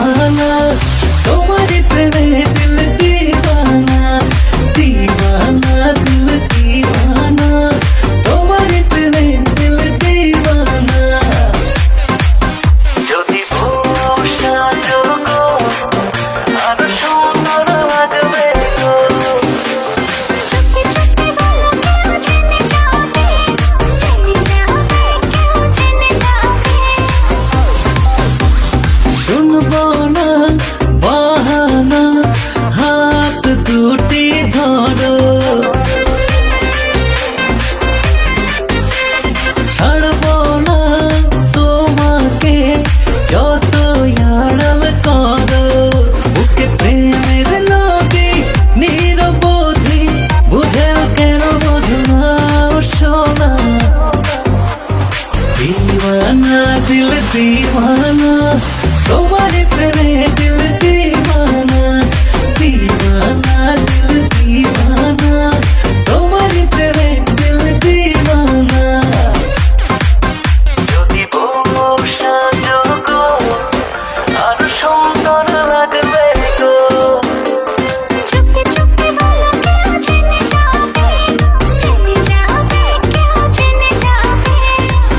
দিওয়ানা না বাহানা হাত দুটি ধরো ছাড়বো না তোমাকে যত আড়াল করো বুকে প্রেমের নদী নিরবধি বুঝেও কেন বোঝো না দিওয়ানা দিল দিওয়ানা তোমার প্রেমে সুন্দর